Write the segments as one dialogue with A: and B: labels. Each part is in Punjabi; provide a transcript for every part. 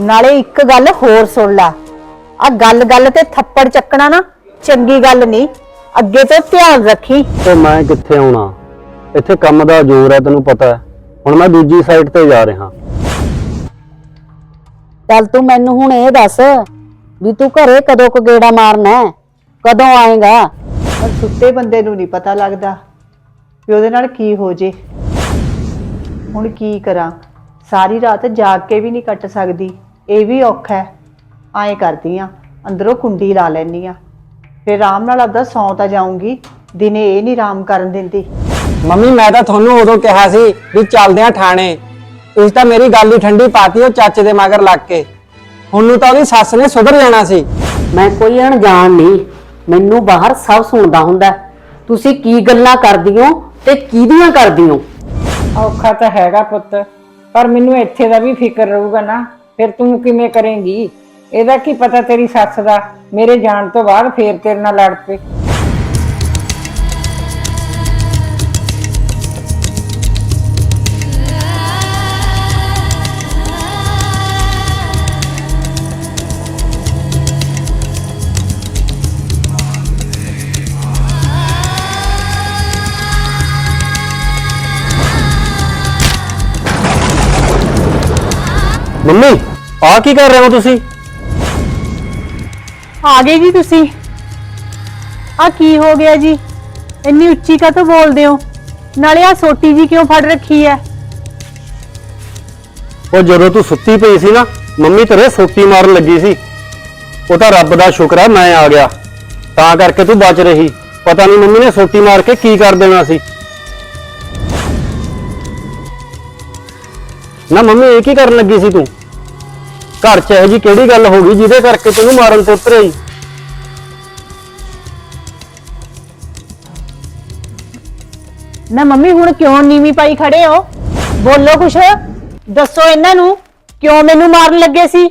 A: ਨਾਲੇ ਇੱਕ ਗੱਲ ਹੋਰ ਸੁਣ ਲਾ। ਆ ਗੱਲ ਗੱਲ ਤੇ ਥੱਪੜ ਚੱਕਣਾ ਨਾ ਚੰਗੀ ਗੱਲ ਨਹੀਂ। ਅੱਗੇ ਤੋਂ ਧਿਆਨ ਰੱਖੀ।
B: ਤੇ ਮੈਂ ਕਿੱਥੇ ਆਉਣਾ? ਇੱਥੇ ਕੰਮ ਦਾ ਜ਼ੋਰ ਹੈ ਤੈਨੂੰ ਪਤਾ ਹੈ। ਹੁਣ ਮੈਂ ਦੂਜੀ ਸਾਈਡ ਤੇ ਜਾ ਰਿਹਾ।
C: ਚੱਲ ਤੂੰ ਮੈਨੂੰ ਹੁਣ ਇਹ ਦੱਸ ਵੀ ਤੂੰ ਘਰੇ ਕਦੋਂ ਕੁ ਗੇੜਾ ਮਾਰਨਾ ਹੈ? ਕਦੋਂ ਆਏਗਾ?
A: ਪਰ ਸੁੱਤੇ ਬੰਦੇ ਨੂੰ ਨਹੀਂ ਪਤਾ ਲੱਗਦਾ ਵੀ ਉਹਦੇ ਨਾਲ ਕੀ ਹੋ ਜੇ। ਹੁਣ ਕੀ ਕਰਾਂ? ਸਾਰੀ ਰਾਤ ਜਾਗ ਕੇ ਵੀ ਨਹੀਂ ਕੱਟ ਸਕਦੀ। ਇਹ ਵੀ ਔਖਾ ਹੈ। ਐਂ ਕਰਦੀ ਆ ਅੰਦਰੋਂ ਕੁੰਡੀ ਲਾ ਲੈਣੀ ਆ। ਫਿਰ ਆਰਾਮ ਨਾਲ ਆਪਦਾ ਸੌਂ ਤਾਂ ਜਾਊਂਗੀ ਦਿਨੇ ਇਹ ਨਹੀਂ ਆਰਾਮ ਕਰਨ ਦਿੰਦੀ।
D: ਮੰਮੀ ਮੈਂ ਤਾਂ ਤੁਹਾਨੂੰ ਉਦੋਂ ਕਿਹਾ ਸੀ ਵੀ ਚੱਲਦੇ ਆ ਥਾਣੇ ਤੁਸੀਂ ਤਾਂ ਮੇਰੀ ਗੱਲ ਹੀ ਠੰਡੀ ਪਾਤੀ ਉਹ ਚਾਚੇ ਦੇ ਮਗਰ ਲੱਗ ਕੇ। ਹੁਣ ਨੂੰ ਤਾਂ ਉਹਦੀ ਸੱਸ ਨੇ ਸੁਧਰ ਜਾਣਾ ਸੀ।
C: ਮੈਂ ਕੋਈ ਅਣਜਾਣ ਨਹੀਂ। ਮੈਨੂੰ ਬਾਹਰ ਸਭ ਸੁਣਦਾ ਹੁੰਦਾ। ਤੁਸੀਂ ਕੀ ਗੱਲਾਂ ਕਰਦੀ ਹੋ ਤੇ ਕਿਹਦੀਆਂ ਕਰਦੀ ਹੋ?
E: ਔਖਾ ਤਾਂ ਹੈਗਾ ਪੁੱਤ। ਪਰ ਮੈਨੂੰ ਇੱਥੇ ਦਾ ਵੀ ਫਿਕਰ ਰਹੂਗਾ ਨਾ। ਫਿਰ ਤੂੰ ਕਿਵੇਂ ਕਰੇਂਗੀ? ਇਹਦਾ ਕੀ ਪਤਾ ਤੇਰੀ ਸੱਸ ਦਾ? ਮੇਰੇ ਜਾਣ ਤੋਂ ਬਾਅਦ ਫੇਰ ਤੇਰੇ ਨਾਲ ਲੜ ਪਏ।
B: ਮੰਮੀ ਆ ਕੀ ਕਰ ਰਹੇ ਹੋ ਤੁਸੀਂ?
A: ਆ ਗਏ ਜੀ ਤੁਸੀਂ। ਆ ਕੀ ਹੋ ਗਿਆ ਜੀ? ਇੰਨੀ ਉੱਚੀ ਕਾਹਤੋਂ ਬੋਲਦੇ ਹੋ? ਨਾਲੇ ਆ ਸੋਟੀ ਜੀ ਕਿਉਂ ਫੜ ਰੱਖੀ ਐ
B: ਉਹ ਜਦੋਂ ਤੂੰ ਸੁੱਤੀ ਪਈ ਸੀ ਨਾ ਮੰਮੀ ਤੇਰੇ ਸੋਟੀ ਮਾਰਨ ਲੱਗੀ ਸੀ। ਉਹ ਤਾਂ ਰੱਬ ਦਾ ਸ਼ੁਕਰ ਹੈ ਮੈਂ ਆ ਗਿਆ। ਤਾਂ ਕਰਕੇ ਤੂੰ ਬਚ ਰਹੀ। ਪਤਾ ਨਹੀਂ ਮੰਮੀ ਨੇ ਸੋਟੀ ਮਾਰ ਕੇ ਕੀ ਕਰ ਦੇਣਾ ਸੀ। ਨਾ ਮੰਮੀ, ਇਹ ਕੀ ਕਰਨ ਲੱਗੀ ਸੀ ਤੂੰ? ਘਰ 'ਚ ਇਹੋ ਜੀ ਕਿਹੜੀ ਗੱਲ ਹੋ ਗਈ ਜਿਹਦੇ ਕਰਕੇ ਤੈਨੂੰ ਮਾਰਨ ਤੋਂ ਉਤਰਿਆ ਹੀ
A: ਨਾ ਮੰਮੀ, ਹੁਣ ਕਿਉਂ ਨੀਵੀਂ ਪਾਈ ਖੜੇ ਹੋ? ਬੋਲੋ ਕੁਛ। ਦੱਸੋ ਇਹਨਾਂ ਨੂੰ, ਕਿਉਂ ਮੈਨੂੰ ਮਾਰਨ ਲੱਗੇ ਸੀ?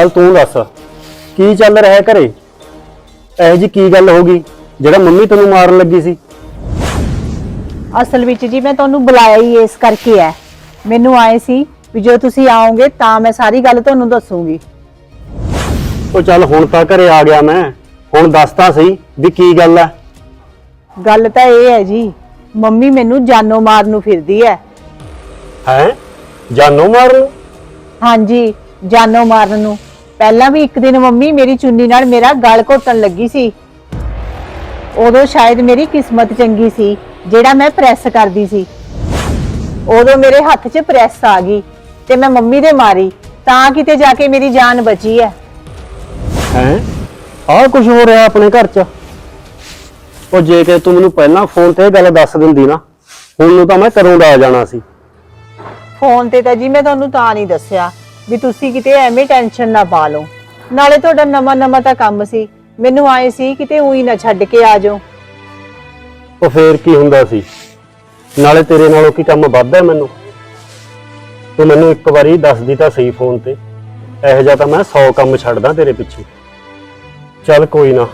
B: ਚੱਲ ਤੂੰ ਦੱਸ ਕੀ ਚੱਲ ਰਿਹਾ ਹੈ ਘਰੇ? ਇਹੋ ਜੀ ਕੀ ਗੱਲ ਹੋ ਗਈ ਜਿਹੜਾ ਮੰਮੀ ਤੈਨੂੰ ਮਾਰਨ ਲੱਗੀ ਸੀ?
A: ਅਸਲ ਵਿੱਚ ਜੀ ਮੈਂ ਤੁਹਾਨੂੰ ਬੁਲਾਇਆ ਹੀ ਇਸ ਕਰਕੇ ਹੈ। ਮੈਨੂੰ ਆਏ ਸੀ ਵੀ ਜੋ ਤੁਸੀਂ ਆਓਗੇ ਤਾਂ ਮੈਂ ਸਾਰੀ ਗੱਲ ਤੁਹਾਨੂੰ ਦੱਸੂਗੀ।
B: ਉਹ ਚੱਲ ਹੁਣ ਤਾਂ ਘਰੇ ਆ ਗਿਆ ਮੈਂ ਹੁਣ ਦੱਸ ਤਾਂ ਸਹੀ ਵੀ ਕੀ ਗੱਲ ਹੈ।
A: ਗੱਲ ਤਾਂ ਇਹ ਹੈ ਜੀ ਮੰਮੀ ਮੈਨੂੰ ਜਾਨੋਂ ਮਾਰਨ ਨੂੰ ਫਿਰਦੀ ਹੈ।
B: ਹੈ? ਜਾਨੋਂ ਮਾਰਨ
A: ਹਾਂਜੀ ਜਾਨੋਂ ਮਾਰਨ ਨੂੰ। ਪਹਿਲਾਂ ਵੀ ਇੱਕ ਦਿਨ ਮੰਮੀ ਮੇਰੀ ਚੁੰਨੀ ਨਾਲ ਮੇਰਾ ਗਲ ਘੋਟਣ ਲੱਗੀ ਸੀ। ਉਦੋਂ ਸ਼ਾਇਦ ਮੇਰੀ ਕਿਸਮਤ ਚੰਗੀ ਸੀ ਜਿਹੜਾ ਮੈਂ ਪ੍ਰੈਸ ਕਰਦੀ ਸੀ। ਉਦੋਂ ਮੇਰੇ ਹੱਥ 'ਚ ਪ੍ਰੈਸ ਆ ਗਈ ਤੇ ਮੈਂ ਮੰਮੀ ਦੇ ਮਾਰੀ ਤਾਂ ਕਿਤੇ ਜਾ ਕੇ ਮੇਰੀ ਜਾਨ ਬਚੀ ਹੈ
B: ਹੈ? ਆਹ ਕੁਝ ਹੋ ਰਿਹਾ ਆਪਣੇ ਘਰ 'ਚ? ਉਹ ਜੇ ਕਿ ਤੂੰ ਮੈਨੂੰ ਪਹਿਲਾਂ ਫੋਨ ਤੇ ਇਹ ਗੱਲ ਦੱਸ ਦਿੰਦੀ ਨਾ ਹੁਣ ਨੂੰ ਤਾਂ ਮੈਂ ਘਰੋਂ ਦਾ ਆ ਜਾਣਾ ਸੀ?
A: ਫੋਨ ਤੇ ਤਾਂ ਜੀ ਮੈਂ ਤੁਹਾਨੂੰ ਤਾਂ ਨਹੀਂ ਦੱਸਿਆ। ਵੀ ਤੁਸੀਂ ਕਿਤੇ ਐਵੇਂ ਟੈਨਸ਼ਨ ਨਾ ਪਾ ਲਓ। ਨਾਲੇ ਤੁਹਾਡਾ ਨਵਾਂ ਨਵਾਂ ਤਾਂ ਕੰਮ ਸੀ। ਮੈਨੂੰ ਆਏ ਸੀ ਕਿਤੇ ਉਹੀ ਨਾ ਛੱਡ ਕੇ ਆ ਜਾਓ।
B: ਉਹ ਫੇਰ ਕੀ ਹੁੰਦਾ ਸੀ? ਨਾਲੇ ਤੇਰੇ ਨਾਲੋਂ ਕੀ ਕੰਮ ਵੱਧ ਮੈਨੂੰ? ਤੂੰ ਮੈਨੂੰ ਇੱਕ ਵਾਰੀ ਦੱਸਦੀ ਤਾਂ ਸਹੀ ਫੋਨ ਤੇ। ਇਹੋ ਜਿਹਾ ਤਾਂ ਮੈਂ 100 ਕੰਮ ਛੱਡਦਾ ਤੇਰੇ ਪਿੱਛੇ। ਚੱਲ ਕੋਈ ਨਾ।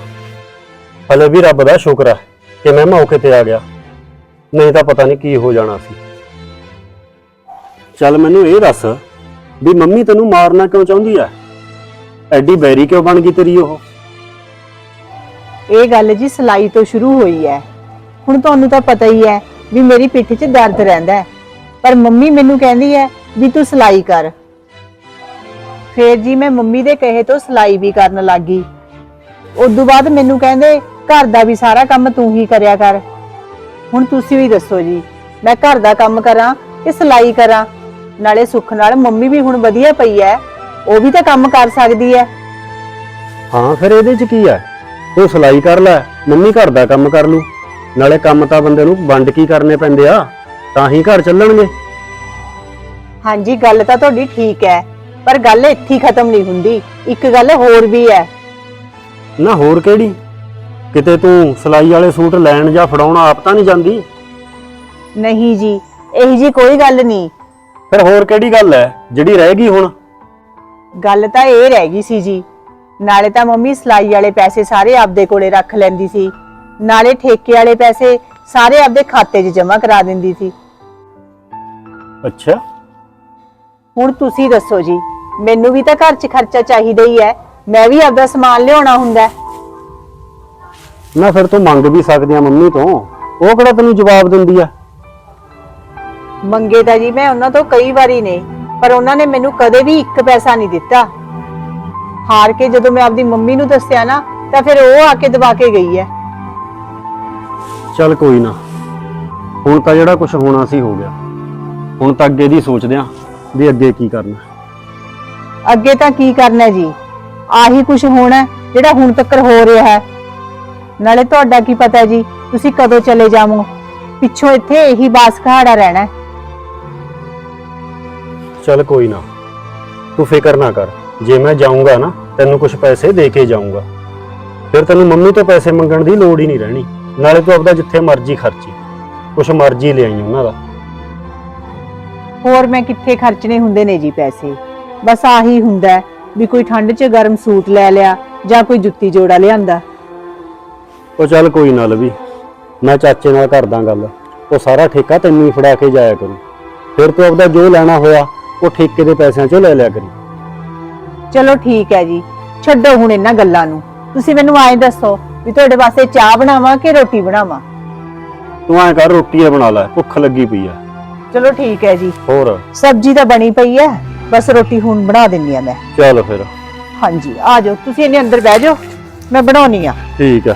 B: ਹਲੇ ਵੀ ਰੱਬ ਦਾ ਸ਼ੁਕਰ ਹੈ ਕਿ ਮੈਂ ਮੌਕੇ ਤੇ ਆ ਗਿਆ। ਨਹੀਂ ਤਾਂ ਪਤਾ ਨਹੀਂ ਕੀ ਹੋ ਜਾਣਾ ਸੀ। ਚੱਲ ਮੈਨੂੰ ਇਹ ਦੱਸ ਵੀ ਮੰਮੀ ਤੈਨੂੰ ਮਾਰਨਾ ਕਿਉਂ ਚਾਹੁੰਦੀ ਹੈ ਐਡੀ ਬੈਰੀ ਕਿਉਂ ਬਣ ਗਈ ਤੇਰੀ ਉਹ?
A: ਇਹ ਗੱਲ ਜੀ ਸਲਾਈ ਤੋਂ ਸ਼ੁਰੂ ਹੋਈ ਹੈ ਹੁਣ ਤੁਹਾਨੂੰ ਤਾਂ ਪਤਾ ਹੀ ਹੈ ਵੀ ਮੇਰੀ ਪਿੱਠ 'ਚ ਦਰਦ ਰਹਿੰਦਾ ਹੈ ਪਰ ਮੰਮੀ ਮੈਨੂੰ ਕਹਿੰਦੀ ਹੈ ਵੀ ਤੂੰ ਸਲਾਈ ਕਰ। ਫੇਰ ਜੀ ਮੈਂ ਮੰਮੀ ਦੇ ਕਹੇ ਤੋਂ ਸਲਾਈ ਵੀ ਕਰਨ ਲੱਗੀ। ਉਦੋਂ ਬਾਅਦ ਮੈਨੂੰ ਕਹਿੰਦੇ, ਘਰ ਦਾ ਵੀ ਸਾਰਾ ਕੰਮ ਤੂੰ ਹੀ ਕਰਿਆ ਕਰ। ਹੁਣ ਤੁਸੀਂ ਵੀ ਦੱਸੋ ਜੀ, ਮੈਂ ਘਰ ਦਾ ਕੰਮ ਕਰਾਂ ਕਿ ਸਲਾਈ ਕਰਾਂ? ਨਾਲੇ ਸੁੱਖ ਨਾਲ ਮੰਮੀ ਵੀ ਹੁਣ ਵਧੀਆ ਪਈ ਹੈ ਉਹ ਵੀ ਤਾਂ ਕੰਮ ਕਰ ਸਕਦੀ ਹੈ
B: ਹਾਂ ਫਿਰ ਇਹਦੇ ਚ ਕੀ ਹੈ ਤੂੰ ਸਿਲਾਈ ਕਰ ਲੈ ਮੰਮੀ ਘਰ ਦਾ ਕੰਮ ਕਰ ਲੂ। ਨਾਲੇ ਕੰਮ ਤਾਂ ਬੰਦੇ ਨੂੰ ਵੰਡ ਕੀ ਕਰਨੇ ਪੈਂਦੇ ਆ ਤਾਂ ਹੀ ਘਰ ਚੱਲਣਗੇ।
A: ਹਾਂਜੀ ਗੱਲ ਤਾਂ ਤੁਹਾਡੀ ਠੀਕ ਹੈ ਪਰ ਗੱਲ ਇੱਥੇ ਹੀ ਖਤਮ ਨਹੀਂ ਹੁੰਦੀ ਇੱਕ ਗੱਲ ਹੋਰ ਵੀ ਹੈ
B: ਨਾ ਹੋਰ ਕਿਹੜੀ? ਕਿਤੇ ਤੂੰ ਸਿਲਾਈ ਵਾਲੇ ਸੂਟ ਲੈਣ ਜਾਂ ਫੜਾਉਣ ਆਪ ਤਾਂ ਨਹੀਂ ਜਾਂਦੀ?
A: ਨਹੀਂ ਜੀ ਇਹੀ ਜੀ ਕੋਈ ਗੱਲ ਨਹੀਂ।
B: ਫਿਰ ਹੋਰ ਕਿਹੜੀ ਗੱਲ ਹੈ ਜਿਹੜੀ ਰਹਿ ਗਈ ਹੁਣ?
A: ਗੱਲ ਤਾਂ ਇਹ ਰਹਿ ਗਈ ਸੀ ਜੀ। ਨਾਲੇ ਤਾਂ ਮੰਮੀ ਸਲਾਈ ਵਾਲੇ ਪੈਸੇ ਸਾਰੇ ਆਪਦੇ ਕੋਲੇ ਰੱਖ ਲੈਂਦੀ ਸੀ। ਨਾਲੇ ਠੇਕੇ ਵਾਲੇ ਪੈਸੇ ਸਾਰੇ ਆਪਦੇ ਖਾਤੇ 'ਚ ਜਮ੍ਹਾਂ ਕਰਾ ਦਿੰਦੀ ਸੀ।
B: ਅੱਛਾ।
A: ਹੁਣ ਤੁਸੀਂ ਦੱਸੋ ਜੀ ਮੈਨੂੰ ਵੀ ਤਾਂ ਘਰ 'ਚ ਖਰਚਾ ਚਾਹੀਦਾ ਹੀ ਹੈ। ਮੈਂ ਵੀ ਆਪਦਾ ਸਮਾਨ ਲਿਆਉਣਾ ਹੁੰਦਾ ਹੈ।
B: ਨਾ ਫਿਰ ਤੂੰ ਮੰਗ ਵੀ ਸਕਦੀ ਆ ਮੰਮੀ ਤੋਂ। ਉਹ ਕਿਹੜਾ ਤੈਨੂੰ ਜਵਾਬ ਦਿੰਦੀ ਆ?
A: ਮੰਗੇ ਤਾਂ ਜੀ ਮੈਂ ਉਹਨਾਂ ਤੋਂ ਕਈ ਵਾਰੀ ਨੇ ਪਰ ਉਹਨਾਂ ਨੇ ਮੈਨੂੰ ਕਦੇ ਵੀ ਇੱਕ ਪੈਸਾ ਨਹੀਂ ਦਿੱਤਾ। ਹਾਰ ਕੇ ਜਦੋਂ ਮੈਂ ਆਪਦੀ ਮੰਮੀ ਨੂੰ ਦੱਸਿਆ ਨਾ ਤਾਂ ਫਿਰ ਉਹ ਆ ਕੇ ਦਬਾ ਕੇ ਗਈ ਹੈ।
B: ਚੱਲ ਕੋਈ ਨਾ ਹੁਣ ਤਾਂ ਜਿਹੜਾ ਕੁਝ ਹੋਣਾ ਸੀ ਹੋ ਗਿਆ। ਹੁਣ ਤਾਂ ਅੱਗੇ ਦੀ ਸੋਚਦੇ ਆ ਵੀ ਅੱਗੇ ਕੀ ਕਰਨਾ।
A: ਅੱਗੇ ਤਾਂ ਕੀ ਕਰਨਾ ਜੀ? ਆਹੀ ਕੁਝ ਹੋਣਾ ਹੈ ਜਿਹੜਾ ਹੁਣ ਤੱਕ ਹੋ ਰਿਹਾ ਹੈ। ਨਾਲੇ ਤੁਹਾਡਾ ਕੀ ਪਤਾ ਜੀ ਤੁਸੀਂ ਕਦੋਂ ਚਲੇ ਜਾਵੋ? ਪਿੱਛੋਂ ਇੱਥੇ ਇਹੀ ਬਾਸ ਕਹਾੜਾ ਰਹਿਣਾ ਹੈ।
B: ਚੱਲ ਕੋਈ ਨਾ। ਤੂੰ ਫਿਕਰ ਨਾ ਕਰ। ਜੇ ਮੈਂ ਜਾਊਂਗਾ ਨਾ ਤੈਨੂੰ ਕੁਝ ਪੈਸੇ ਦੇ ਕੇ ਜਾਊਂਗਾ। ਫਿਰ ਤੈਨੂੰ ਮੰਮੀ ਤੋਂ ਪੈਸੇ ਮੰਗਣ ਦੀ ਲੋੜ ਹੀ ਨਹੀਂ ਰਹਿਣੀ। ਨਾਲੇ ਤੂੰ ਆਪਦਾ ਜਿੱਥੇ ਮਰਜ਼ੀ ਖਰਚੀ। ਕੁਛ ਮਰਜ਼ੀ ਲਿਆਈ ਉਹਨਾਂ ਦਾ।
A: ਹੋਰ ਮੈਂ ਕਿੱਥੇ ਖਰਚਣੇ ਹੁੰਦੇ ਨੇ ਜੀ ਪੈਸੇ? ਬਸ ਆਹੀ ਹੁੰਦਾ ਹੈ ਵੀ ਕੋਈ ਠੰਡ 'ਚ ਗਰਮ ਸੂਟ ਲੈ ਲਿਆ ਜਾਂ ਕੋਈ ਜੁੱਤੀ ਜੋੜਾ ਲਿਆਂਦਾ।
B: ਉਹ ਚੱਲ ਕੋਈ ਨਾ ਲਵੀ। ਮੈਂ ਚਾਚੇ ਨਾਲ ਕਰਦਾ ਗੱਲ। ਉਹ ਸਾਰਾ ਠੇਕਾ ਤੈਨੂੰ ਹੀ ਫੜਾ ਕੇ ਜਾਇਆ ਕਰੂ। ਫਿਰ ਤੂੰ ਆਪਦਾ ਜੋ ਲੈਣਾ ਹੋਇਆ ਉਹ ਠੇਕੇ ਦੇ ਪੈਸਿਆਂ ਚੋਂ ਲੈ ਲਿਆ ਕਰੀ।
A: ਚਲੋ ਠੀਕ ਹੈ ਜੀ ਛੱਡੋ ਹੁਣ ਇਹਨਾਂ ਗੱਲਾਂ ਨੂੰ। ਤੁਸੀਂ ਮੈਨੂੰ ਐਂ ਦੱਸੋ ਵੀ ਤੁਹਾਡੇ ਵਾਸਤੇ ਚਾਹ ਬਣਾਵਾਂ ਕਿ ਰੋਟੀ ਬਣਾਵਾਂ?
B: ਤੂੰ ਐਂ ਕਰ ਰੋਟੀਆਂ ਬਣਾ ਲੈ ਭੁੱਖ ਲੱਗੀ ਪਈ ਆ।
A: ਚਲੋ ਠੀਕ ਹੈ ਜੀ।
B: ਹੋਰ?
A: ਸਬਜ਼ੀ ਤਾਂ ਬਣੀ ਪਈ ਹੈ ਬਸ ਰੋਟੀ ਹੁਣ ਬਣਾ ਦਿੰਨੀ ਆ ਮੈਂ।
B: ਚੱਲ ਫਿਰ।
A: ਹਾਂਜੀ ਆ ਜਾਓ ਤੁਸੀਂ ਇਹਨੇ ਅੰਦਰ ਬਹਿ ਜਾਓ ਮੈਂ ਬਣਾਉਣੀ ਆ।
B: ਠੀਕ ਆ।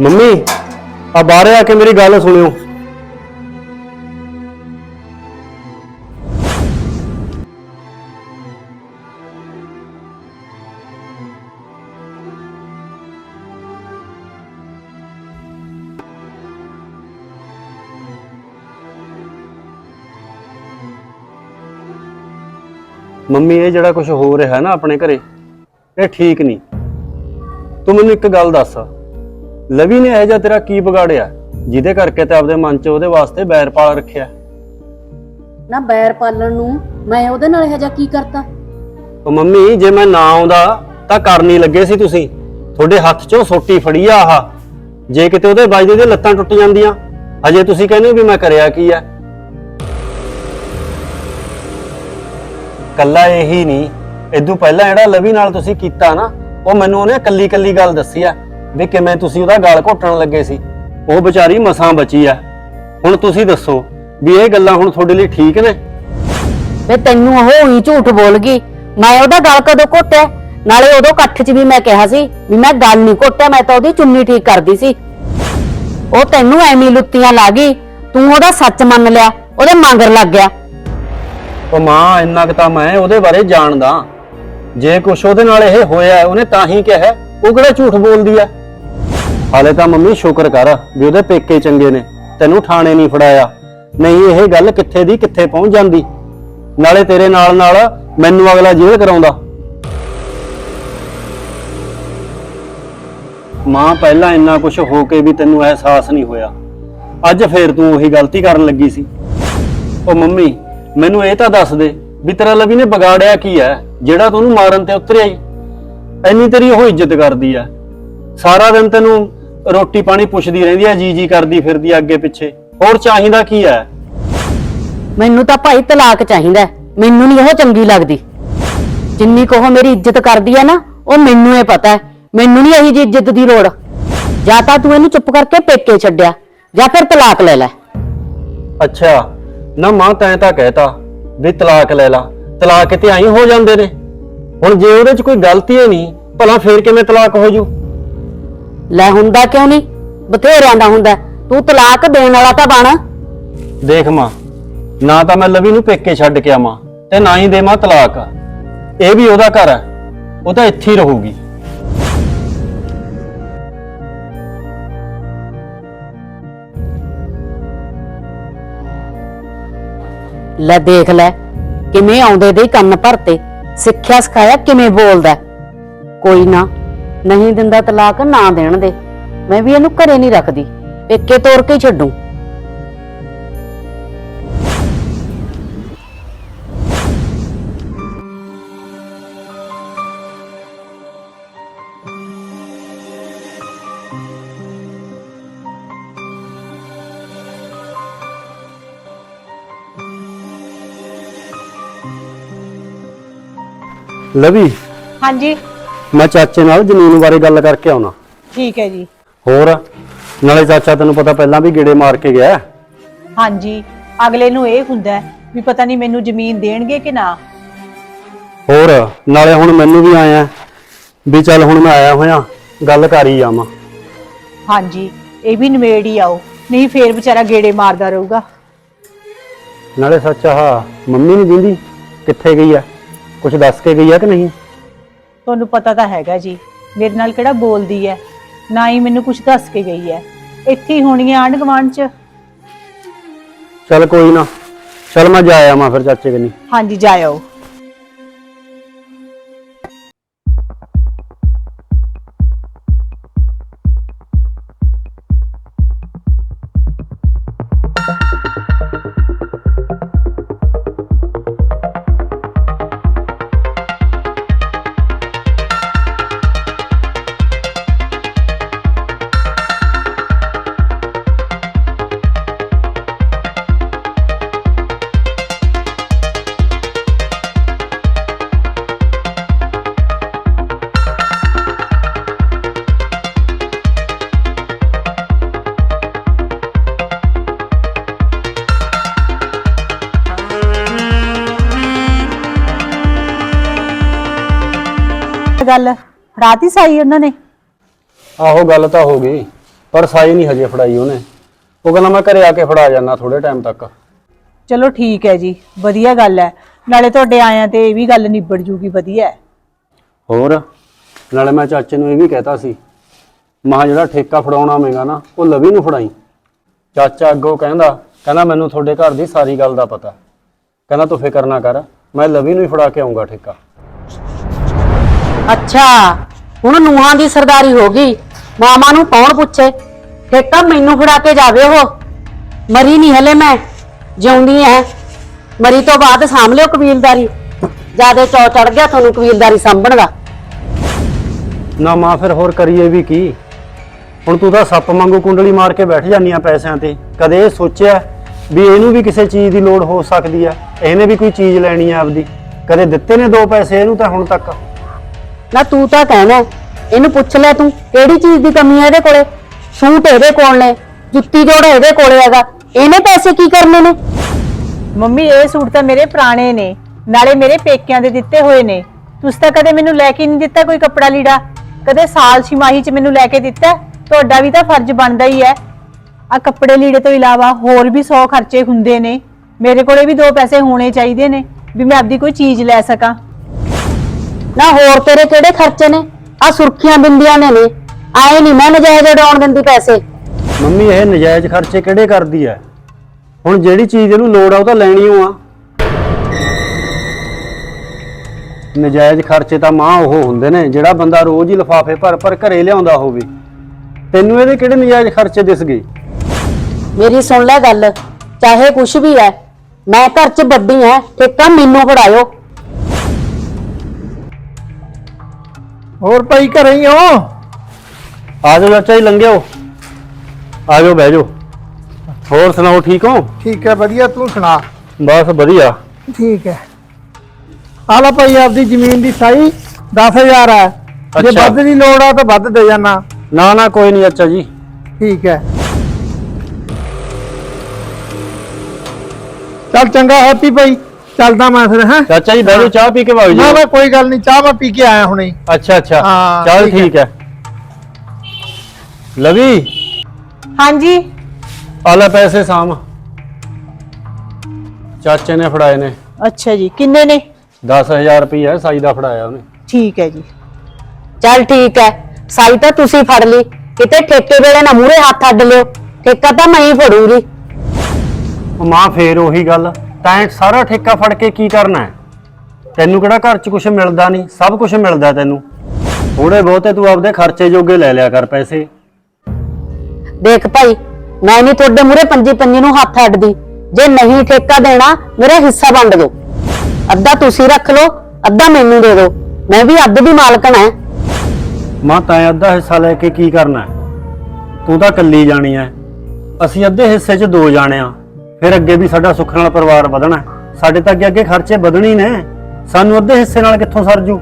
B: ਮੰਮੀ, ਆ ਬਾਹਰ ਆ ਕੇ ਮੇਰੀ ਗੱਲ ਸੁਣਿਓ। ਮੰਮੀ, ਇਹ ਜਿਹੜਾ ਕੁਝ ਹੋ ਰਿਹਾ ਹੈ ਨਾ ਆਪਣੇ ਘਰੇ, ਇਹ ਠੀਕ ਨਹੀਂ। ਤੂੰ ਮੈਨੂੰ ਇੱਕ ਗੱਲ ਦੱਸ। ਲਵੀ ਨੇ ਇਹ ਜਿਹਾ ਤੇਰਾ ਕੀ ਵਿਗਾੜਿਆ? ਜਿਹਦੇ ਕਰਕੇ ਤੇ ਆਪਦੇ ਮਨ 'ਚ ਉਹਦੇ ਵਾਸਤੇ ਬੈਰ ਪਾਲ ਰੱਖਿਆ।
C: ਨਾ ਬੈਰ ਪਾਲਣ ਨੂੰ ਮੈਂ ਉਹਦੇ ਨਾਲ ਇਹ ਜਿਹਾ ਕੀ ਕਰਤਾ?
B: ਉਹ ਮੰਮੀ ਜੇ ਮੈਂ ਨਾ ਆਉਂਦਾ ਤਾਂ ਕਰਨੀ ਲੱਗੇ ਸੀ ਤੁਸੀਂ। ਤੁਹਾਡੇ ਹੱਥ 'ਚੋਂ ਸੋਟੀ ਫੜੀ ਆ ਆਹ। ਜੇ ਕਿਤੇ ਉਹਦੇ ਵੱਜਦੇ ਦੇ ਲੱਤਾਂ ਟੁੱਟ ਜਾਂਦੀਆਂ ਹਜੇ ਤੁਸੀਂ ਕਹਿੰਦੇ ਹੋ ਵੀ ਮੈਂ ਕਰਿਆ ਕੀ ਆ? ਕੱਲਾ ਇਹੀ ਨਹੀਂ ਇਦੋਂ ਪਹਿਲਾਂ ਜਿਹੜਾ ਲਵੀ ਨਾਲ ਤੁਸੀਂ ਕੀਤਾ ਨਾ ਉਹ ਮੈਨੂੰ ਉਹਨੇ ਕੱਲੀ ਕੱਲੀ ਗੱਲ ਦੱਸੀ ਆ। ਵੀ ਕਿਵੇਂ ਤੁਸੀਂ ਉਹਦਾ ਗਲ ਘੋਟਣ ਲੱਗੇ ਸੀ? ਉਹ ਵਿਚਾਰੀ ਮਸਾਂ ਬਚੀ ਆ। ਹੁਣ ਤੁਸੀਂ ਦੱਸੋ ਵੀ ਇਹ ਗੱਲਾਂ ਹੁਣ ਤੁਹਾਡੇ ਲਈ ਠੀਕ ਨੇ?
C: ਵੇ ਤੈਨੂੰ ਉਹ ਉਹੀ ਝੂਠ ਬੋਲ ਗਈ। ਮੈਂ ਉਹਦਾ ਗਲ ਕਦੋਂ ਘੋਟਿਆ? ਨਾਲੇ ਉਦੋਂ ਇਕੱਠ 'ਚ ਵੀ ਮੈਂ ਕਿਹਾ ਸੀ ਵੀ ਮੈਂ ਗਲ ਨਹੀਂ ਘੋਟਿਆ ਮੈਂ ਤਾਂ ਉਹਦੀ ਚੁੰਨੀ ਠੀਕ ਕਰਦੀ ਸੀ। ਉਹ ਤੈਨੂੰ ਐਵੇਂ ਹੀ ਲੁੱਤੀਆਂ ਲਾ ਗਈ। ਤੂੰ ਉਹਦਾ ਸੱਚ ਮੰਨ ਲਿਆ ਉਹਦੇ ਮੰਗਰ ਲੱਗ ਗਿਆ।
B: ਉਹ ਮਾਂ ਇੰਨਾ ਕੁ ਤਾਂ ਮੈਂ ਉਹਦੇ ਬਾਰੇ ਜਾਣਦਾ। ਜੇ ਕੁਛ ਉਹਦੇ ਨਾਲ ਇਹ ਹੋਇਆ ਹੈ, ਉਹਨੇ ਤਾਂ ਹੀ ਕਿਹਾ ਹੈ, ਉਹ ਕਿਹੜਾ ਝੂਠ ਬੋਲਦੀ ਆ? ਹਾਲੇ ਤਾਂ ਮੰਮੀ ਸ਼ੁਕਰ ਕਰ ਵੀ ਉਹਦੇ ਪੇਕੇ ਚੰਗੇ ਨੇ, ਤੈਨੂੰ ਥਾਣੇ ਨਹੀਂ ਫੜਾਇਆ। ਨਹੀਂ, ਇਹ ਗੱਲ ਕਿੱਥੇ ਦੀ ਕਿੱਥੇ ਪਹੁੰਚ ਜਾਂਦੀ? ਨਾਲੇ ਤੇਰੇ ਨਾਲ ਨਾਲ ਮੈਨੂੰ ਅਗਲਾ ਜੇਲ੍ਹ ਕਰਾਉਂਦਾ। ਮਾਂ, ਪਹਿਲਾਂ ਇੰਨਾ ਕੁਝ ਹੋ ਕੇ ਵੀ ਤੈਨੂੰ ਅਹਿਸਾਸ ਨਹੀਂ ਹੋਇਆ। ਅੱਜ ਫੇਰ ਤੂੰ ਉਹੀ ਗਲਤੀ ਕਰਨ ਲੱਗੀ ਸੀ। ਉਹ ਮੰਮੀ, ਮੈਨੂੰ ਇਹ ਤਾਂ ਦੱਸ ਦੇ ਵੀ ਤੇਰਾ ਲਵੀ ਨੇ ਵਿਗਾੜਿਆ ਕੀ ਹੈ, ਜਿਹੜਾ ਤੂੰ ਉਹਨੂੰ ਮਾਰਨ ਤੇ ਉਤਰਿਆ ਹੀ ਐਨੀ ਤੇਰੀ ਉਹ ਇੱਜ਼ਤ ਕਰਦੀ ਆ ਸਾਰਾ ਦਿਨ ਤੈਨੂੰ ਰੋਟੀ ਪਾਣੀ ਪੁੱਛਦੀ ਰਹਿੰਦੀ ਆ ਜੀ ਜੀ ਕਰਦੀ ਫਿਰਦੀ ਆ ਅੱਗੇ ਪਿੱਛੇ। ਹੋਰ ਚਾਹੀਦਾ ਕੀ ਹੈ?
C: ਮੈਨੂੰ ਤਾਂ ਭਾਈ ਤਲਾਕ ਚਾਹੀਦਾ ਹੈ। ਮੈਨੂੰ ਨਹੀਂ ਉਹ ਚੰਗੀ ਲੱਗਦੀ। ਜਿੰਨੀ ਕੋ ਉਹ ਮੇਰੀ ਇੱਜ਼ਤ ਕਰਦੀ ਹੈ ਨਾ ਉਹ ਮੈਨੂੰ ਇਹ ਪਤਾ ਹੈ। ਮੈਨੂੰ ਨਹੀਂ ਇਹੀ ਜੀ ਇੱਜ਼ਤ ਦੀ ਲੋੜ। ਜਾਂ ਤਾਂ ਤੂੰ ਇਹਨੂੰ ਚੁੱਪ ਕਰਕੇ ਪੇਕੇ ਛੱਡਿਆ ਜਾਂ ਫਿਰ ਤਲਾਕ ਲੈ ਲੈ।
B: ਅੱਛਾ ਨਾ ਮਾਂ ਤੈਂ ਤਾਂ ਕਹਿਤਾ ਵੀ ਤਲਾਕ ਲੈ ਲਾ। ਤਲਾਕ ਤੇ ਆਈ ਹੋ ਜਾਂਦੇ ਨੇ। ਹੁਣ ਜੇ ਉਹਦੇ 'ਚ ਕੋਈ ਗਲਤੀ ਹੀ ਨਹੀਂ ਭਲਾ ਫੇਰ ਕਿਵੇਂ ਤਲਾਕ ਹੋ ਜੂ?
C: ਲੈ ਹੁੰਦਾ ਕਿਉਂ ਨਹੀਂ? ਬਥੇਰਿਆਂ ਦਾ ਹੁੰਦਾ। ਤੂੰ ਤਲਾਕ ਦੇਣ ਵਾਲਾ ਤਾਂ ਬਣ।
B: ਦੇਖ ਮਾਂ ਨਾ ਤਾਂ ਮੈਂ ਲਵੀ ਨੂੰ ਪੇਕੇ ਛੱਡ ਕੇ ਆਵਾਂ ਤੇ ਨਾ ਹੀ ਦੇਵਾਂ ਤਲਾਕ। ਇਹ ਵੀ ਉਹਦਾ ਘਰ ਹੈ ਉਹ ਤਾਂ ਇੱਥੇ ਹੀ ਰਹੂਗੀ।
C: ਲੈ ਦੇਖ ਲੈ ਕਿਵੇਂ ਆਉਂਦੇ ਦੇ ਕੰਨ ਭਰਤੇ ਸਿੱਖਿਆ ਸਿਖਾਇਆ ਕਿਵੇਂ ਬੋਲਦਾ। ਕੋਈ ਨਾ। ਨਹੀਂ ਦਿੰਦਾ ਤਲਾਕ ਨਾ ਦੇਣ ਦੇ। ਮੈਂ ਵੀ ਇਹਨੂੰ ਘਰੇ ਨਹੀਂ ਰੱਖਦੀ। ਪੇਕੇ ਤੋਰ ਕੇ ਹੀ ਛੱਡੂ।
B: ਲਵੀ?
A: ਹਾਂਜੀ।
B: ਮੈਂ ਚਾਚੇ ਨਾਲ ਜ਼ਮੀਨ ਬਾਰੇ ਗੱਲ ਕਰਕੇ ਆਉਣਾ।
A: ਠੀਕ ਹੈ ਜੀ।
B: ਹੋਰ? ਨਾਲੇ ਚਾਚਾ ਤੈਨੂੰ ਪਤਾ ਪਹਿਲਾਂ ਵੀ ਗੇੜੇ ਮਾਰ ਕੇ ਗਿਆ।
A: ਹਾਂਜੀ। ਅਗਲੇ ਨੂੰ ਇਹ ਹੁੰਦਾ ਹੈ ਵੀ ਪਤਾ ਨਹੀਂ ਮੈਨੂੰ ਜ਼ਮੀਨ ਦੇਣਗੇ ਕਿ ਨਾ।
B: ਹੋਰ? ਨਾਲੇ ਹੁਣ ਮੈਨੂੰ ਵੀ ਆਇਆ। ਵੀ ਚੱਲ ਹੁਣ ਮੈਂ ਆਇਆ ਹੋਇਆ। ਗੱਲ ਕਰ ਹੀ ਜਾਵਾਂ
A: ਹਾਂਜੀ। ਇਹ ਵੀ ਨਵੇੜ ਹੀ ਆਓ। ਨਹੀਂ ਫੇਰ ਵਿਚਾਰਾ ਗੇੜੇ ਮਾਰਦਾ ਰਹੂਗਾ।
B: ਨਾਲੇ ਸੱਚ ਆ ਮੰਮੀ ਨਹੀਂ ਦਿੰਦੀ। ਕਿੱਥੇ ਗਈ ਆ? ਕੁਝ ਦੱਸ ਕੇ ਗਈ ਆ ਕਿ ਨਹੀਂ?
A: ਤੁਹਾਨੂੰ ਪਤਾ ਤਾਂ ਹੈਗਾ ਜੀ ਮੇਰੇ ਨਾਲ ਕਿਹੜਾ ਬੋਲਦੀ ਹੈ ਨਾ ਹੀ ਮੈਨੂੰ ਕੁਝ ਦੱਸ ਕੇ ਗਈ ਹੈ ਇੱਥੇ ਹੀ ਹੋਣੀ ਹੈ ਆਂਢ ਗੁਆਂਢ ਚ।
B: ਚੱਲ ਕੋਈ ਨਾ ਚੱਲ ਮੈਂ ਜਾ ਆਵਾਂ ਫਿਰ ਚਾਚੇ ਕਨੀ।
A: ਹਾਂਜੀ ਜਾਇਓ ਗੱਲ? ਰਾਤੀ ਸਾਈ ਉਹਨਾਂ ਨੇ?
B: ਆਹੋ ਗੱਲ ਤਾਂ ਹੋ ਗਈ ਪਰ ਸਾਈ ਨਹੀਂ ਹਜੇ ਫੜਾਈ ਉਹਨੇ। ਉਹ ਕਹਿੰਦਾ ਮੈਂ ਘਰੇ ਆ ਕੇ ਫੜਾ ਜਾਣਾ ਥੋੜੇ ਟਾਈਮ ਤੱਕ।
A: ਚਲੋ ਠੀਕ ਹੈ ਜੀ ਵਧੀਆ ਗੱਲ ਹੈ। ਨਾਲੇ ਤੁਹਾਡੇ ਆਇਆਂ ਤੇ ਇਹ ਵੀ ਗੱਲ ਨਿਬੜ ਜੂਗੀ ਵਧੀਆ ਹੈ।
B: ਹੋਰ? ਨਾਲੇ ਮੈਂ ਚਾਚੇ ਨੂੰ ਇਹ ਵੀ ਕਹਿਤਾ ਸੀ ਮਾਂ ਜਿਹੜਾ ਠੇਕਾ ਫੜਾਉਣਾ ਹੋਵੇਗਾ ਨਾ ਉਹ ਲਵੀ ਨੂੰ ਫੜਾਈ। ਚਾਚਾ ਅੱਗੋਂ ਕਹਿੰਦਾ ਕਹਿੰਦਾ ਮੈਨੂੰ ਤੁਹਾਡੇ ਘਰ ਦੀ ਸਾਰੀ ਗੱਲ ਦਾ ਪਤਾ। ਕਹਿੰਦਾ ਤੂੰ ਫਿਕਰ ਨਾ ਕਰ ਮੈਂ ਲਵੀ ਨੂੰ ਹੀ ਫੜਾ ਕੇ ਆਉਂਗਾ ਠੇਕਾ।
C: ਅੱਛਾ, ਹੁਣ ਨੂਹਾਂ ਦੀ ਸਰਦਾਰੀ ਹੋ ਗਈ। ਮਾਮਾ ਨੂੰ ਕੌਣ ਪੁੱਛੇ? ਠੇਕਾ ਮੈਨੂੰ ਫੜਾ ਕੇ ਜਾਵੇ ਉਹ। ਮਰੀ ਨਹੀਂ ਹਲੇ ਮੈਂ, ਜਿਉਂਦੀ ਐ। ਮਰੀ ਤੋਂ ਬਾਅਦ ਸਾਂਭ ਲਿਓ ਕਬੀਲਦਾਰੀ। ਜਿਆਦੇ ਚੌ ਚੜ ਗਿਆ ਤੁਹਾਨੂੰ ਕਬੀਲਦਾਰੀ ਸਾਂਭਣ ਦਾ।
B: ਨਾ ਮਾਂ, ਫਿਰ ਹੋਰ ਕਰੀਏ ਵੀ ਕੀ? ਹੁਣ ਤੂੰ ਤਾਂ ਸੱਪ ਵਾਂਗੂ ਕੁੰਡਲੀ ਮਾਰ ਕੇ ਬੈਠ ਜਾਂਦੀ ਆ ਪੈਸਿਆਂ ਤੇ। ਕਦੇ ਇਹ ਸੋਚਿਆ ਵੀ ਇਹਨੂੰ ਵੀ ਕਿਸੇ ਚੀਜ਼ ਦੀ ਲੋੜ ਹੋ ਸਕਦੀ ਆ? ਇਹਨੇ ਵੀ ਕੋਈ ਚੀਜ਼ ਲੈਣੀ ਆ ਆਪਦੀ। ਕਦੇ ਦਿੱਤੇ ਨੇ ਦੋ ਪੈਸੇ, ਇਹਨੂੰ ਤਾਂ ਹੁਣ ਤੱਕ।
C: ਨਾ ਤੂੰ ਤਾਂ ਕਹਿਣਾ ਹੈ, ਇਹਨੂੰ ਪੁੱਛ ਲੈ ਤੂੰ ਕਿਹੜੀ ਚੀਜ਼ ਦੀ ਕਮੀ ਹੈ ਇਹਦੇ ਕੋਲੇ? ਸੂਟ ਇਹਦੇ ਕੋਲ ਨੇ ਜੁੱਤੀ ਜੋੜਾ ਇਹਦੇ ਕੋਲੇ ਹੈਗਾ। ਇਹਨੇ ਪੈਸੇ ਕੀ ਕਰਨੇ ਨੇ?
A: ਮੰਮੀ ਇਹ ਸੂਟ ਤਾਂ ਮੇਰੇ ਪੁਰਾਣੇ ਨੇ ਨਾਲੇ ਮੇਰੇ ਪੇਕਿਆਂ ਦੇ ਦਿੱਤੇ ਹੋਏ ਨੇ। ਤੁਸੀਂ ਤਾਂ ਕਦੇ ਮੈਨੂੰ ਲੈ ਕੇ ਨਹੀਂ ਦਿੱਤਾ ਕੋਈ ਕੱਪੜਾ ਲੀੜਾ? ਕਦੇ ਸਾਲ ਛਿਮਾਹੀ ਚ ਮੈਨੂੰ ਲੈ ਕੇ ਦਿੱਤਾ? ਤੁਹਾਡਾ ਵੀ ਤਾਂ ਫਰਜ਼ ਬਣਦਾ ਹੀ ਹੈ। ਆ ਕੱਪੜੇ ਲੀੜੇ ਤੋਂ ਇਲਾਵਾ ਹੋਰ ਵੀ 100 ਖਰਚੇ ਹੁੰਦੇ ਨੇ। ਮੇਰੇ ਕੋਲੇ ਵੀ ਦੋ ਪੈਸੇ ਹੋਣੇ ਚਾਹੀਦੇ ਨੇ ਵੀ ਮੈਂ ਆਪਦੀ ਕੋਈ ਚੀਜ਼ ਲੈ ਸਕਾਂ।
C: ਨਾ ਹੋਰ ਤੇਰੇ ਕਿਹੜੇ ਖਰਚੇ ਨੇ? ਆ ਸੁਰਖੀਆਂ ਬਿੰਦੀਆਂ ਨੇ ਨੇ ਆਏ ਨਹੀਂ ਮੈਂ ਨਜਾਇਜ਼ ਉਡਾਉਣ ਦਿੰਦੀ ਪੈਸੇ।
B: ਮੰਮੀ ਇਹ ਨਜਾਇਜ਼ ਖਰਚੇ ਕਿਹੜੇ ਕਰਦੀ ਐ? ਹੁਣ ਜਿਹੜੀ ਚੀਜ਼ ਇਹਨੂੰ ਲੋੜ ਆ ਉਹ ਤਾਂ ਲੈਣੀ ਓ ਆ। ਨਜਾਇਜ਼ ਖਰਚੇ ਤਾਂ ਮਾਂ ਉਹ ਹੁੰਦੇ ਨੇ ਜਿਹੜਾ ਬੰਦਾ ਰੋਜ਼ ਹੀ ਲਿਫਾਫੇ ਭਰ ਭਰ ਘਰੇ ਲਿਆਉਂਦਾ ਹੋਵੇ। ਤੈਨੂੰ ਇਹਦੇ ਕਿਹੜੇ ਨਜਾਇਜ਼ ਖਰਚੇ ਦਿਸ ਗਏ?
C: ਮੇਰੀ ਸੁਣ ਲੈ ਗੱਲ ਚਾਹੇ ਕੁਛ ਵੀ ਹੈ ਮੈਂ ਘਰ 'ਚ ਵੱਡੀ ਐ ਠੇਕਾ ਮੈਨੂੰ ਫੜਾਇਓ।
F: ਹੋਰ ਭਾਈ ਘਰੇ ਹੀ ਹੋ?
B: ਆ ਜਾਓ ਚਾਚਾ ਜੀ ਲੰਘਿਓ। ਆ ਜਾਓ ਬਹਿ ਜਾਓ। ਹੋਰ ਸੁਣਾਓ ਠੀਕ ਹੋ?
F: ਠੀਕ ਹੈ ਵਧੀਆ ਤੂੰ ਸੁਣਾ?
B: ਬਸ ਵਧੀਆ।
F: ਠੀਕ ਹੈ। ਆ ਲੈ ਭਾਈ ਆਪਦੀ ਜ਼ਮੀਨ ਦੀ ਸਾਈ 10000 ਹੈ। ਜੇ
B: ਅੱਛਾ।
F: ਵੱਧ ਦੀ ਲੋੜ ਆ ਤਾਂ ਵੱਧ ਦੇ ਜਾਣਾ
B: ਨਾ ਨਾ ਕੋਈ ਨਹੀਂ ਚਾਚਾ ਜੀ।
F: ਠੀਕ ਹੈ। ਚੱਲ ਚੰਗਾ ਹੈਪੀ ਭਾਈ। ਚੱਲਦਾ ਮੈਂ ਫਿਰ ਹੈ?
B: ਚਾਚਾ ਜੀ ਬਹਿ ਚਾਹ ਪੀ ਕੇ ਵਗ
F: ਨਾ ਨਾ ਕੋਈ ਗੱਲ ਨਹੀਂ ਚਾਹ ਮੈਂ ਪੀ ਕੇ ਆਇਆ ਹੁਣੇ ਹੀ।
B: ਅੱਛਾ ਅੱਛਾ।
F: ਹਾਂ,
B: ਚੱਲ
F: ਠੀਕ ਹੈ।
B: ਠੀਕ ਹੈ। ਲਵੀ?
A: ਹਾਂਜੀ।
B: ਆ ਲੈ ਪੈਸੇ ਸਾਮ। ਚਾਚੇ ਨੇ ਫੜਾਏ ਨੇ।
A: ਅੱਛਾ ਜੀ ਕਿੰਨੇ ਨੇ?
B: 10000 ਰੁਪਏ ਸਾਈ ਦਾ ਫੜਾਇਆ ਉਹਨੇ।
A: ਠੀਕ ਹੈ ਜੀ।
C: ਚੱਲ ਠੀਕ ਹੈ। ਸਾਈ ਤਾਂ ਤੁਸੀਂ ਫੜ ਲਈ। ਕਿਤੇ ਠੇਕੇ ਵੇਲੇ ਨਾ ਮੂਰੇ ਹੱਥ ਅੱਡ ਲਿਓ। ਠੇਕਾ ਤਾਂ ਮੈਂ ਹੀ ਫੜੂੰਗੀ।
B: ਉਹ ਮਾਂ ਫੇਰ ਉਹੀ ਗੱਲ। ਤੈਂ ਸਾਰਾ ਠੇਕਾ ਫੜ ਕੇ ਕੀ ਕਰਨਾ ਹੈ? ਤੈਨੂੰ ਕਿਹੜਾ ਘਰ 'ਚ ਕੁਝ ਮਿਲਦਾ ਨਹੀਂ ਸਭ ਕੁਝ ਮਿਲਦਾ ਤੈਨੂੰ। ਥੋੜੇ ਬਹੁਤੇ ਤੂੰ ਆਪਦੇ ਖਰਚੇ ਜੋਗੇ ਲੈ ਲਿਆ ਕਰ ਪੈਸੇ।
C: ਦੇਖ ਭਾਈ ਮੈਂ ਨਹੀਂ ਤੁਹਾਡੇ ਮੂਰੇ ਪੰਜੀ ਪੰਜੀ ਨੂੰ ਹੱਥ ਅੱਡਦੀ। ਜੇ ਨਹੀਂ ਠੇਕਾ ਦੇਣਾ ਮੇਰਾ ਹਿੱਸਾ ਵੰਡ ਦਿਓ। ਅੱਧਾ ਤੁਸੀਂ ਰੱਖ ਲਓ ਅੱਧਾ ਮੈਨੂੰ ਦੇ ਦਿਓ। ਮੈਂ ਵੀ ਅੱਧ ਦੀ ਮਾਲਕਣ ਐ
B: ਮਾਂ ਤੈਂ ਅੱਧਾ ਹਿੱਸਾ ਲੈ ਕੇ ਕੀ ਕਰਨਾ ਹੈ? ਤੂੰ ਤਾਂ ਕੱਲੀ ਜਾਣੀ ਐ ਅਸੀਂ ਅੱਧੇ ਹਿੱਸੇ 'ਚ ਦੋ ਜਾਣੇ ਆ ਫਿਰ ਅੱਗੇ ਵੀ ਸਾਡਾ ਸੁੱਖ ਨਾਲ ਪਰਿਵਾਰ ਵਧਣਾ। ਹੈ। ਸਾਡੇ ਤਾਂ ਅੱਗੇ ਅੱਗੇ ਖਰਚੇ ਵਧਣੇ ਹੀ ਨੇ। ਸਾਨੂੰ ਅੱਧੇ ਹਿੱਸੇ ਨਾਲ ਕਿੱਥੋਂ ਸਰਜੂ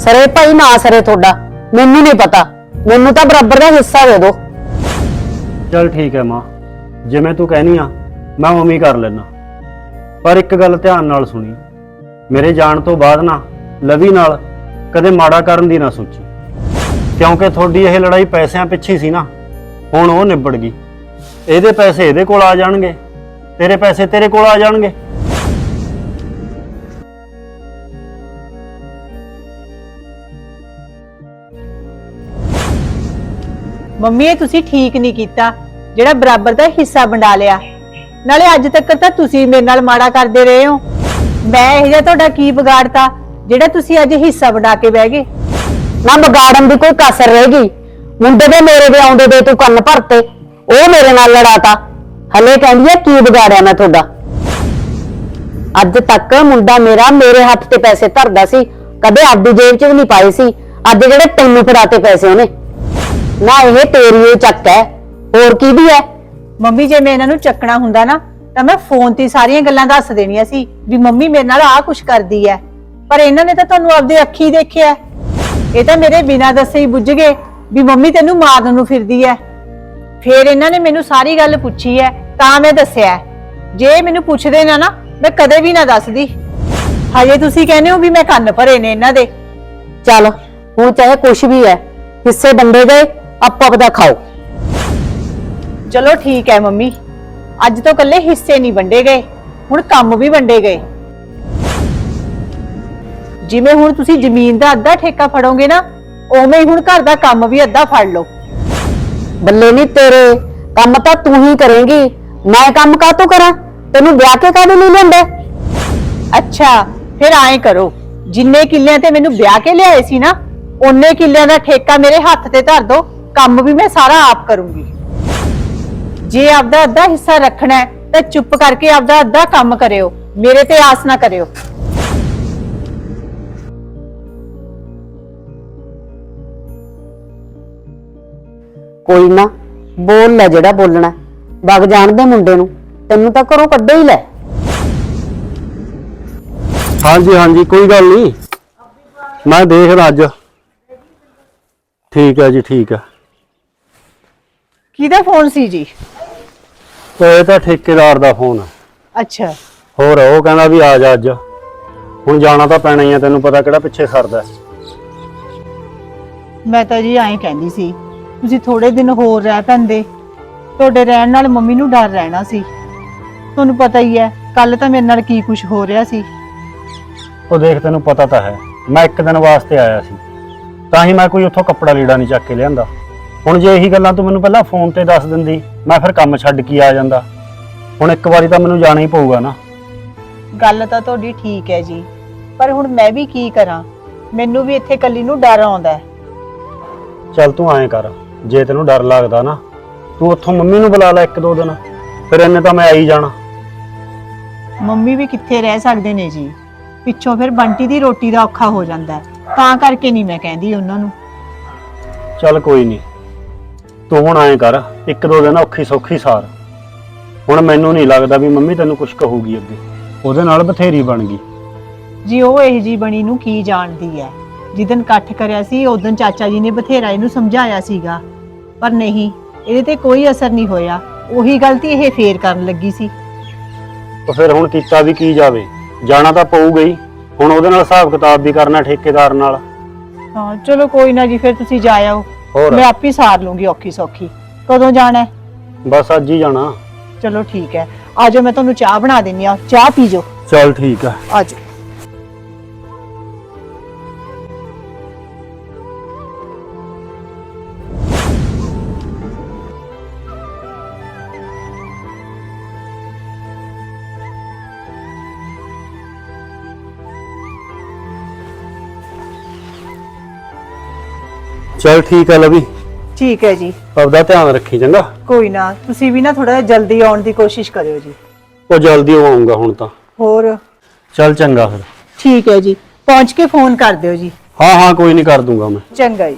C: ਸਰੇ ਭਾਈ ਨਾ ਸਰੇ ਤੁਹਾਡਾ। ਮੈਨੂੰ ਨਹੀਂ ਪਤਾ। ਮੈਨੂੰ ਤਾਂ ਬਰਾਬਰ ਦਾ ਹਿੱਸਾ ਦੇ ਦਿਓ।
B: ਚਲ ਠੀਕ ਹੈ ਮਾਂ। ਜਿਵੇਂ ਤੂੰ ਕਹਿਨੀ ਆ ਮੈਂ ਉਵੇਂ ਹੀ ਕਰ ਲੈਣਾ ਪਰ ਇੱਕ ਗੱਲ ਧਿਆਨ ਨਾਲ ਸੁਣੀ। ਮੇਰੇ ਜਾਣ ਤੋਂ ਬਾਅਦ ਨਾ ਲਵੀ ਨਾਲ ਕਦੇ ਮਾੜਾ ਕਰਨ ਦੀ ਨਾ ਸੋਚੀ। ਕਿਉਂਕਿ ਤੁਹਾਡੀ ਇਹ ਲੜਾਈ ਪੈਸਿਆਂ ਪਿੱਛੇ ਸੀ ਨਾ ਹੁਣ ਉਹ ਨਿਬੜ ਗਈ। ਇਹਦੇ ਪੈਸੇ ਇਹਦੇ ਕੋਲ ਆ ਜਾਣਗੇ। ਤੇਰੇ ਪੈਸੇ ਤੇਰੇ ਕੋਲ ਆ ਜਾਣਗੇ।
A: ਮੰਮੀ ਇਹ ਤੁਸੀਂ ਠੀਕ ਨਹੀਂ ਕੀਤਾ। ਜਿਹੜਾ ਬਰਾਬਰ ਦਾ ਹਿੱਸਾ ਵੰਡਾ ਲਿਆ। ਨਾਲੇ ਅੱਜ ਤੱਕ ਤਾਂ ਤੁਸੀਂ ਮੇਰੇ ਨਾਲ ਮਾੜਾ ਕਰਦੇ ਰਹੇ ਹੋ। ਮੈਂ ਇਹ ਜਿਹਾ ਤੁਹਾਡਾ ਕੀ ਵਿਗਾੜਤਾ ਜਿਹੜਾ ਤੁਸੀਂ ਅੱਜ ਹਿੱਸਾ ਵੰਡਾ ਕੇ ਬਹਿ ਗਏ?
C: ਨਾ ਵਿਗਾੜਨ ਦੀ ਕੋਈ ਕਸਰ ਰਹੇਗੀ ਮੁੰਡੇ ਦੇ ਮੇਰੇ ਦੇ ਆਉਂਦੇ ਦੇ ਤੂੰ ਕੰਨ ਭਰਤੇ। ਉਹ ਮੇਰੇ ਨਾਲ ਲੜਾਤਾ। ਹਲੇ ਕਹਿੰਦੀ ਆ, ਕੀ ਵਿਗਾੜਿਆ ਮੈਂ ਤੁਹਾਡਾ? ਅੱਜ ਤੱਕ ਮੁੰਡਾ ਮੇਰਾ ਮੇਰੇ ਹੱਥ ਤੇ ਪੈਸੇ ਧਰਦਾ ਸੀ। ਕਦੇ ਆਪਦੀ ਜੇਬ 'ਚ ਵੀ ਨਹੀਂ ਪਾਏ ਸੀ। ਅੱਜ ਜਿਹੜੇ ਤੈਨੂੰ ਫੜਾਤੇ ਪੈਸੇ ਉਹਨੇ। ਨਾ ਇਹ ਤੇਰੀ ਇਹ ਚੱਕ ਹੈ, ਹੋਰ ਕੀ ਵੀ ਹੈ?
A: ਮੰਮੀ, ਜੇ ਮੈਂ ਇਹਨਾਂ ਨੂੰ ਚੱਕਣਾ ਹੁੰਦਾ ਨਾ, ਤਾਂ ਮੈਂ ਫੋਨ ਤੇ ਹੀ ਸਾਰੀਆਂ ਗੱਲਾਂ ਦੱਸ ਦੇਣੀਆਂ ਸੀ ਵੀ ਮੰਮੀ ਮੇਰੇ ਨਾਲ ਆਹ ਕੁਛ ਕਰਦੀ ਹੈ। ਪਰ ਇਹਨਾਂ ਨੇ ਤਾਂ ਤੁਹਾਨੂੰ ਆਪਦੇ ਅੱਖੀ ਦੇਖਿਆ ਇਹ ਤਾਂ ਮੇਰੇ ਬਿਨਾਂ ਦੱਸੇ ਹੀ ਬੁੱਝ ਗਏ ਵੀ ਮੰਮੀ ਤੈਨੂੰ ਮਾਰਨ ਨੂੰ ਫਿਰਦੀ ਹੈ। ਫਿਰ ਇਹਨਾਂ ਨੇ ਮੈਨੂੰ ਸਾਰੀ ਗੱਲ ਪੁੱਛੀ ਹੈ ਤਾਂ ਮੈਂ ਦੱਸਿਆ ਹੈ। ਜੇ ਮੈਨੂੰ ਪੁੱਛਦੇ ਨਾ ਨਾ ਮੈਂ ਕਦੇ ਵੀ ਨਾ ਦੱਸਦੀ। ਹਜੇ ਤੁਸੀਂ ਕਹਿੰਦੇ ਹੋ ਵੀ ਮੈਂ ਕੰਨ ਭਰੇ ਨੇ ਇਹਨਾਂ ਦੇ।
C: ਚੱਲ ਹੁਣ ਚਾਹੇ ਕੁਛ ਵੀ ਹੈ ਹਿੱਸੇ ਵੰਡੇ ਗਏ ਆਪੋ ਆਪਦਾ ਖਾਓ।
A: ਚਲੋ ਠੀਕ ਹੈ ਮੰਮੀ ਅੱਜ ਤੋਂ ਕੱਲੇ ਹਿੱਸੇ ਨਹੀਂ ਵੰਡੇ ਗਏ ਹੁਣ ਕੰਮ ਵੀ ਵੰਡੇ ਗਏ। ਜਿਵੇਂ ਹੁਣ ਤੁਸੀਂ ਜ਼ਮੀਨ ਦਾ ਅੱਧਾ ਠੇਕਾ ਫੜੋਗੇ ਨਾ ਉਵੇਂ ਹੀ ਹੁਣ ਘਰ ਦਾ ਕੰਮ ਵੀ ਅੱਧਾ ਫੜ ਲਓ।
C: ਬੱਲੇ ਨਹੀਂ ਤੇਰੇ, ਕੰਮ ਤਾਂ ਤੂੰ ਹੀ ਕਰੇਂਗੀ। ਮੈਂ ਕੰਮ ਕਾਹਤੋਂ ਕਰਾਂ? ਤੈਨੂੰ ਵਿਆਹ ਕੇ ਕਾਹਦੇ ਲਈ ਲਿਆਂਦਾ?
A: ਅੱਛਾ, ਫਿਰ ਐਂ ਕਰੋ। ਜਿੰਨੇ ਕਿੱਲਿਆਂ ਤੇ ਮੈਨੂੰ ਵਿਆਹ ਕੇ ਲਿਆਏ ਸੀ ਨਾ, ਓਨੇ ਕਿੱਲਿਆਂ ਦਾ ਠੇਕਾ ਮੇਰੇ ਹੱਥ ਤੇ ਧਰ ਦੋ, ਕੰਮ ਵੀ ਮੈਂ ਸਾਰਾ ਆਪ ਕਰੂੰਗੀ। ਜੇ ਆਪਦਾ ਅੱਧਾ ਹਿੱਸਾ ਰੱਖਣਾ ਹੈ, ਤਾਂ ਚੁੱਪ ਕਰਕੇ ਆਪਦਾ ਅੱਧਾ ਕੰਮ ਕਰਿਓ। ਮੇਰੇ ਤੇ ਆਸ ਨਾ ਕਰਿਓ।
C: ਕੋਈ ਨਾ ਬੋਲ ਲੈ ਜਿਹੜਾ ਬੋਲਣਾ। ਵਗ ਜਾਣ ਦੇ ਮੁੰਡੇ ਨੂੰ ਤੈਨੂੰ ਤਾਂ ਘਰੋਂ ਕੱਢੇ ਹੀ ਲੈ।
B: ਹਾਂਜੀ ਹਾਂਜੀ ਕੋਈ ਗੱਲ ਨਹੀਂ। ਮੈਂ ਦੇਖਦਾ ਅੱਜ। ਠੀਕ ਹੈ ਜੀ ਠੀਕ ਹੈ
A: ਕਿਹਦਾ ਫੋਨ ਸੀ ਜੀ?
B: ਉਹ ਇਹ ਤਾਂ ਠੇਕੇਦਾਰ ਦਾ ਫੋਨ ਹੈ
A: ਅੱਛਾ।
B: ਹੋਰ ਉਹ ਕਹਿੰਦਾ ਵੀ ਆ ਜਾ ਅੱਜ। ਹੁਣ ਜਾਣਾ ਤਾਂ ਪੈਣਾ ਹੀ ਆ ਤੈਨੂੰ ਪਤਾ ਕਿਹੜਾ ਪਿੱਛੇ ਸਰਦਾ ਹੈ।
A: ਮੈਂ ਤਾਂ ਜੀ ਐਂ ਕਹਿੰਦੀ ਸੀ ਤੁਸੀਂ ਥੋੜੇ ਦਿਨ ਹੋਰ ਰਹਿ ਪੈਂਦੇ। ਤੁਹਾਡੇ ਰਹਿਣ ਨਾਲ ਮੰਮੀ ਨੂੰ ਡਰ ਰਹਿਣਾ ਸੀ। ਤੁਹਾਨੂੰ ਪਤਾ ਹੀ ਹੈ ਕੱਲ ਤਾਂ ਮੇਰੇ ਨਾਲ ਕੀ ਕੁਝ ਹੋ ਰਿਹਾ ਸੀ।
B: ਉਹ ਦੇਖ ਤੈਨੂੰ ਪਤਾ ਤਾਂ ਹੈ ਮੈਂ ਇੱਕ ਦਿਨ ਵਾਸਤੇ ਆਇਆ ਸੀ। ਤਾਂ ਹੀ ਮੈਂ ਕੋਈ ਉੱਥੋਂ ਕੱਪੜਾ ਲੀੜਾ ਨਹੀਂ ਚੱਕ ਕੇ ਲਿਆਂਦਾ। ਹੁਣ ਜੇ ਇਹੀ ਗੱਲਾਂ ਤੂੰ ਮੈਨੂੰ ਪਹਿਲਾਂ ਫੋਨ ਤੇ ਦੱਸ ਦਿੰਦੀ ਮੈਂ ਫਿਰ ਕੰਮ ਛੱਡ ਕੇ ਆ ਜਾਂਦਾ। ਹੁਣ ਇੱਕ ਵਾਰੀ ਤਾਂ ਮੈਨੂੰ ਜਾਣਾ ਹੀ ਪਊਗਾ ਨਾ।
A: ਗੱਲ ਤਾਂ ਤੁਹਾਡੀ ਠੀਕ ਹੈ ਜੀ ਪਰ ਹੁਣ ਮੈਂ ਵੀ ਕੀ ਕਰਾਂ? ਮੈਨੂੰ ਵੀ ਇੱਥੇ ਕੱਲੀ ਨੂੰ ਡਰ ਆਉਂਦਾ ਹੈ।
B: ਚੱਲ ਤੂੰ ਐਂ ਕਰ ਜੇ ਤੈਨੂੰ ਡਰ ਲੱਗਦਾ ਨਾ ਤੂੰ ਉੱਥੋਂ ਮੰਮੀ ਨੂੰ ਬੁਲਾ ਲੈ ਇੱਕ ਦੋ ਦਿਨ ਫਿਰ ਇੰਨੇ ਤਾਂ ਮੈਂ ਆ ਹੀ ਜਾਣਾ।
A: ਮੰਮੀ ਵੀ ਕਿੱਥੇ ਰਹਿ ਸਕਦੇ ਨੇ ਜੀ? ਪਿੱਛੋਂ ਫਿਰ ਬੰਟੀ ਦੀ ਰੋਟੀ ਦਾ ਔਖਾ ਹੋ ਜਾਂਦਾ ਹੈ ਤਾਂ ਕਰਕੇ ਨਹੀਂ ਮੈਂ ਕਹਿੰਦੀ ਉਹਨਾਂ ਨੂੰ।
B: ਚੱਲ ਕੋਈ ਨਹੀਂ ਤੂੰ ਹੁਣ ਐਂ ਕਰ ਇੱਕ ਦੋ ਦਿਨ ਔਖੀ ਸੌਖੀ ਸਾਰ। ਹੁਣ ਮੈਨੂੰ ਨਹੀਂ ਲੱਗਦਾ ਵੀ ਮੰਮੀ ਤੈਨੂੰ ਕੁਝ ਕਹੂਗੀ ਅੱਗੇ ਉਹਦੇ ਨਾਲ ਬਥੇਰੀ ਬਣ ਗਈ।
A: ਜੀ ਉਹ ਇਹ ਜੀ ਬਣੀ ਨੂੰ ਕੀ ਜਾਣਦੀ ਹੈ? ਜਿੱਦਨ ਇਕੱਠ ਕਰਿਆ ਸੀ ਉਦੋਂ ਚਾਚਾ ਜੀ ਨੇ ਬਥੇਰਾ ਇਹਨੂੰ ਸਮਝਾਇਆ ਸੀਗਾ। ਪਰ ਨਹੀਂ ਇਹਦੇ ਤੇ ਕੋਈ ਅਸਰ ਨਹੀਂ ਹੋਇਆ। ਉਹੀ ਗਲਤੀ ਇਹ ਫੇਰ ਕਰਨ ਲੱਗੀ ਸੀ।
B: ਤਾਂ ਫਿਰ ਹੁਣ ਕੀਤਾ ਵੀ ਕੀ ਜਾਵੇ? ਜਾਣਾ ਤਾਂ ਪਊਗਾ ਹੀ। ਹੁਣ ਉਹਦੇ ਨਾਲ ਹਿਸਾਬ ਕਿਤਾਬ ਵੀ ਕਰਨਾ ਠੇਕੇਦਾਰ ਨਾਲ।
A: ਹਾਂ ਚਲੋ ਕੋਈ ਨਾ ਜੀ ਫਿਰ ਤੁਸੀਂ ਜਾ ਆਓ।
B: ਹੋਰ?
A: ਮੈਂ ਆਪੇ ਸਾਰ ਲੂੰਗੀ ਔਖੀ ਸੌਖੀ। ਕਦੋਂ ਜਾਣਾ? ਹੈ
B: ਬਸ ਅੱਜ ਹੀ ਜਾਣਾ।
A: ਚਲੋ ਠੀਕ ਹੈ। ਆਜੋ ਮੈਂ ਤੁਹਾਨੂੰ ਚਾਹ ਬਣਾ ਦਿੰਨੀ ਆ। ਚਾਹ ਪੀ ਜਾਓ।
B: ਚੱਲ ਠੀਕ ਆ।
A: ਆਜੋ
B: ਚਲ ਠੀਕ ਹੈ ਲਵੀ।
A: ਠੀਕ ਹੈ ਜੀ।
B: ਆਪਦਾ ਧਿਆਨ ਰੱਖੀ ਚੰਗਾ।
A: ਕੋਈ ਨਾ ਤੁਸੀਂ ਵੀ ਨਾ ਥੋੜਾ ਜਲਦੀ ਆਉਣ ਦੀ ਕੋਸ਼ਿਸ਼ ਕਰਿਓ ਜੀ।
B: ਉਹ ਜਲਦੀ ਉਹ ਆਉਂਗਾ ਹੁਣ ਤਾਂ।
A: ਹੋਰ?
B: ਚੱਲ ਚੰਗਾ ਫਿਰ।
A: ਠੀਕ ਹੈ ਜੀ ਪਹੁੰਚ ਕੇ ਫੋਨ ਕਰ ਦਿਓ ਜੀ।
B: ਹਾਂ ਹਾਂ ਕੋਈ ਨਹੀਂ ਕਰ ਦੂੰਗਾ ਮੈਂ।
A: ਚੰਗਾ ਜੀ।